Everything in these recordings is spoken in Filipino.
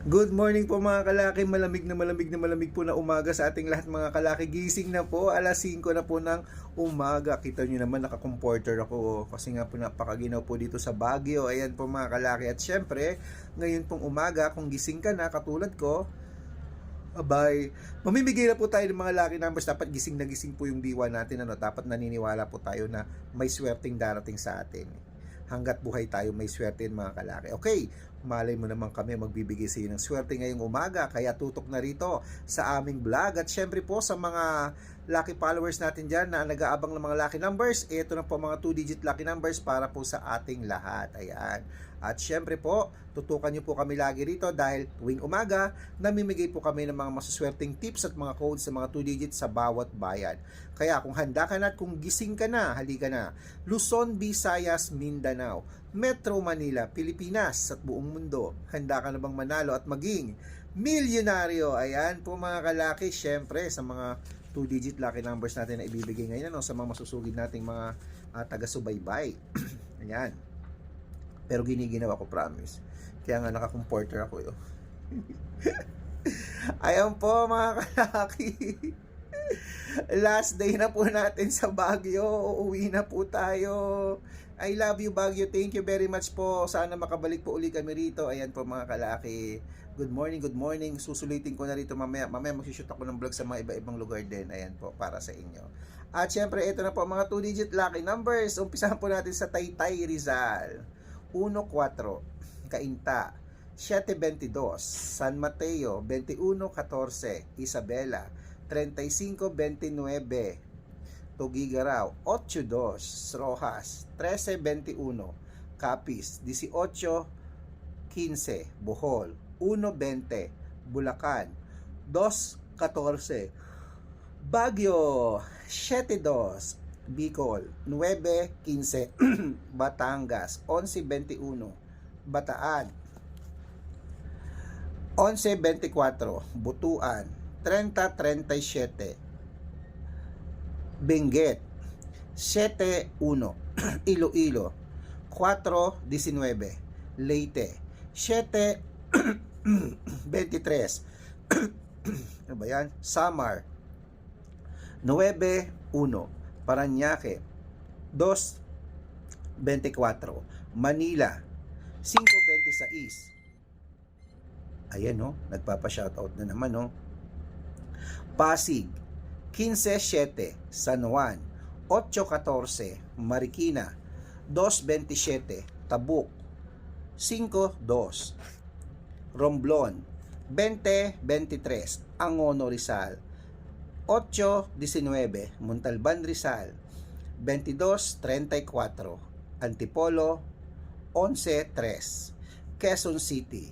Good morning po mga kalaki, malamig na malamig na malamig po na umaga sa ating lahat mga kalaki. Gising na po, alas 5 na po ng umaga. Kita nyo naman nakakomporter ako kasi nga po napakaginaw po dito sa Baguio. Ayan po mga kalaki. At syempre, ngayon pong umaga, kung gising ka na katulad ko, Abay, mamimigay na po tayo ng mga lucky numbers. Dapat gising na gising po yung diwa natin. Ano? Dapat naniniwala po tayo na may swerteng darating sa atin. Hanggat buhay tayo, may swerte mga kalaki. Okay, malay mo naman kami magbibigay sa iyo ng swerte ngayong umaga. Kaya tutok na rito sa aming vlog. At syempre po sa mga lucky followers natin dyan na nag-aabang ng mga lucky numbers, ito na po mga 2-digit lucky numbers para po sa ating lahat. Ayan. At syempre po, tutukan niyo po kami lagi rito dahil tuwing umaga, namimigay po kami ng mga masuswerteng tips at mga codes sa mga 2 digits sa bawat bayan. Kaya kung handa ka na at kung gising ka na, halika na. Luzon, Visayas, Mindanao, Metro Manila, Pilipinas at buong mundo. Handa ka na bang manalo at maging milyonaryo? Ayan po mga kalaki, syempre sa mga 2-digit lucky numbers natin na ibibigay ngayon ano, sa mga masusugid nating mga uh, taga-subaybay. Ayan. Pero giniginawa ko, promise. Kaya nga nakakomporter ako yun. Ayan po mga kalaki. Last day na po natin sa Baguio. Uuwi na po tayo. I love you Baguio. Thank you very much po. Sana makabalik po uli kami rito. Ayan po mga kalaki. Good morning, good morning. Susulitin ko na rito mamaya. Mamaya magsishoot ako ng vlog sa mga iba-ibang lugar din. Ayan po, para sa inyo. At syempre, ito na po mga 2-digit lucky numbers. Umpisahan po natin sa Taytay Rizal. 1-4, Cainta, 7-22, San Mateo, 21-14, Isabela, 35-29, Tugigaraw, 8-2, Rojas, 13-21, Capiz, 18-15, Bohol, 1-20, Bulacan, 2-14, Baguio, 7-2, Bicol, 9.15, Batangas, 11.21, Bataan, 11.24, Butuan, 30.37, Benguet, 7.1, Iloilo, 4.19, Leyte, 7.23, ano ba yan? Samar, 9.1, Paranaque. 2.24 Manila. 5.26 Ayan no, nagpapa-shoutout na naman no. Pasig. 15.7 San Juan. 8.14 Marikina. 2.27 Tabuk. 5.2 Romblon. 20.23 Angono Rizal 8.19 Montalban Rizal. 22.34 Antipolo 11.3 Quezon City.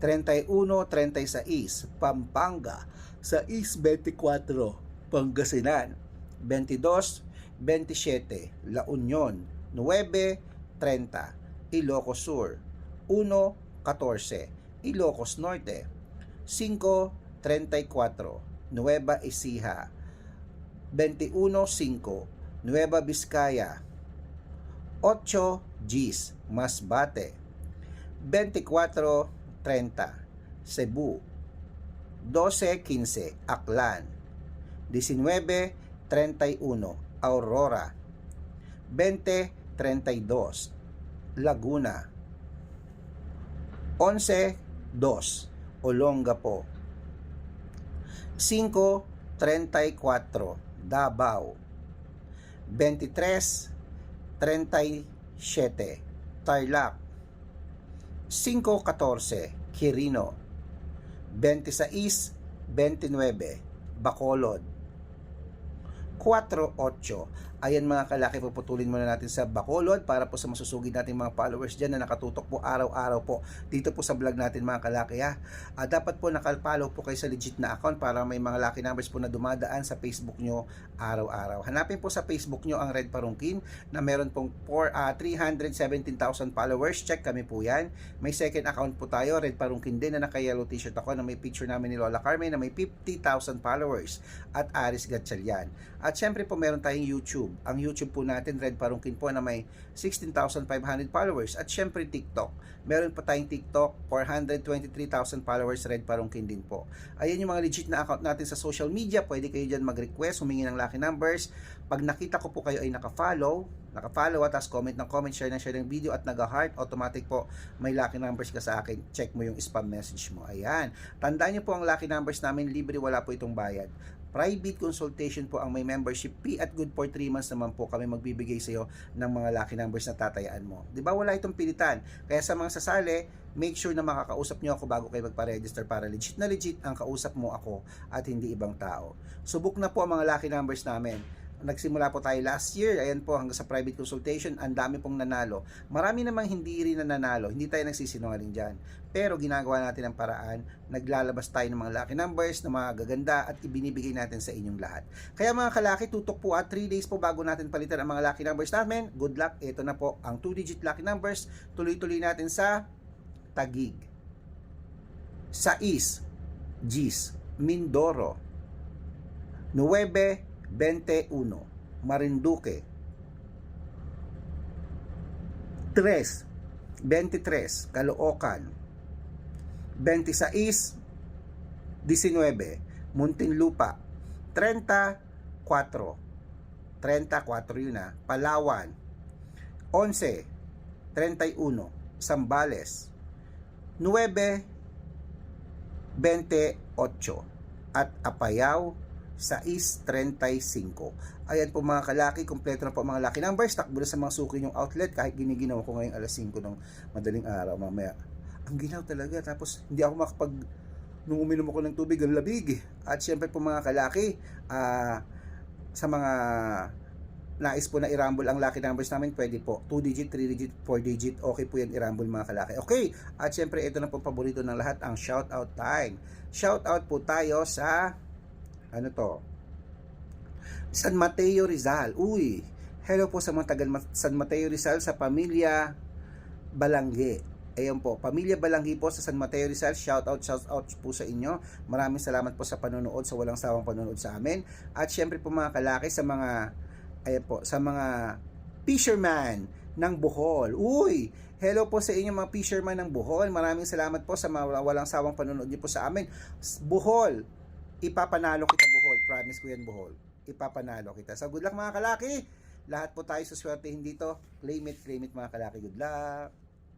31.36 Pampanga 6.24 Pangasinan. 22.27 La Union 9.30 Ilocos Sur. 1.14 Ilocos Norte. 5.34 Nueva Ecija. 21.5 Nueva Vizcaya. 8 Gis Masbate. 24.30 Cebu. 12.15 Aklan. 19.31 Aurora. 20.32 Laguna. 11.2 Olongapo 5.34 Davao. 23.37 Tarlac. 5.14 Quirino. 26.29 Bacolod. 4.8 Ayan mga kalaki, puputulin muna natin sa Bacolod para po sa masusugid natin mga followers dyan na nakatutok po araw-araw po dito po sa vlog natin mga kalaki ha. Uh, dapat po nakapollow po kayo sa legit na account para may mga lucky numbers po na dumadaan sa Facebook nyo araw-araw. Hanapin po sa Facebook nyo ang Red Parungkin na meron pong for, uh, 317,000 followers. Check kami po yan. May second account po tayo, Red Parungkin din na naka-yellow t-shirt ako na may picture namin ni Lola Carmen na may 50,000 followers at Aris Gatchalian. At syempre po meron tayong YouTube YouTube. Ang YouTube po natin, Red Parungkin po na may 16,500 followers. At syempre TikTok. Meron pa tayong TikTok, 423,000 followers, Red Parungkin din po. Ayan yung mga legit na account natin sa social media. Pwede kayo dyan mag-request, humingi ng lucky numbers. Pag nakita ko po kayo ay naka-follow, naka-follow at tapos comment ng comment, share ng share ng video at nag-heart, automatic po may lucky numbers ka sa akin. Check mo yung spam message mo. Ayan. Tandaan niyo po ang lucky numbers namin, libre, wala po itong bayad. Private consultation po ang may membership fee at good for 3 months naman po kami magbibigay sa iyo ng mga lucky numbers na tatayaan mo. 'Di ba wala itong pilitan? Kaya sa mga sasali, make sure na makakausap niyo ako bago kayo magpa-register para legit na legit ang kausap mo ako at hindi ibang tao. Subok na po ang mga lucky numbers namin nagsimula po tayo last year, ayan po hanggang sa private consultation, ang dami pong nanalo. Marami namang hindi rin na nanalo, hindi tayo nagsisinungaling dyan. Pero ginagawa natin ang paraan, naglalabas tayo ng mga lucky numbers na mga gaganda at ibinibigay natin sa inyong lahat. Kaya mga kalaki, tutok po at 3 days po bago natin palitan ang mga lucky numbers namin. Good luck, ito na po ang 2-digit lucky numbers. Tuloy-tuloy natin sa Tagig, Sais, Gis, Mindoro, 9, 21, Marinduque, 3, 23, Caloocan, 26, 19, Muntinlupa, 34, 34 yun na, Palawan, 11, 31, Sambales, 9, 28, at Apayao, 6.35. Ayan po mga kalaki, kompleto na po mga lucky numbers. Takbo na sa mga suki yung outlet kahit giniginaw ko ngayong alas 5 ng madaling araw mamaya. Ang ginaw talaga. Tapos hindi ako makapag nung uminom ako ng tubig, ang labig. At syempre po mga kalaki, ah, sa mga nais po na i-rumble ang lucky numbers namin, pwede po. 2 digit, 3 digit, 4 digit, okay po yan i-rumble mga kalaki. Okay, at syempre ito na po paborito ng lahat, ang shout out time. Shout out po tayo sa ano to? San Mateo Rizal. Uy, hello po sa mga taga San Mateo Rizal sa pamilya Balangge. Ayan po, pamilya Balanggi po sa San Mateo Rizal. Shout out, shout out po sa inyo. Maraming salamat po sa panonood, sa walang sawang panonood sa amin. At syempre po mga kalaki sa mga ayan po, sa mga fisherman ng Bohol. Uy, hello po sa inyo mga fisherman ng Bohol. Maraming salamat po sa mga walang sawang panonood niyo po sa amin. Bohol, ipapanalo kita Bohol. Promise ko yan Bohol. Ipapanalo kita. So good luck mga kalaki. Lahat po tayo suswertehin dito. Claim it, claim it mga kalaki. Good luck.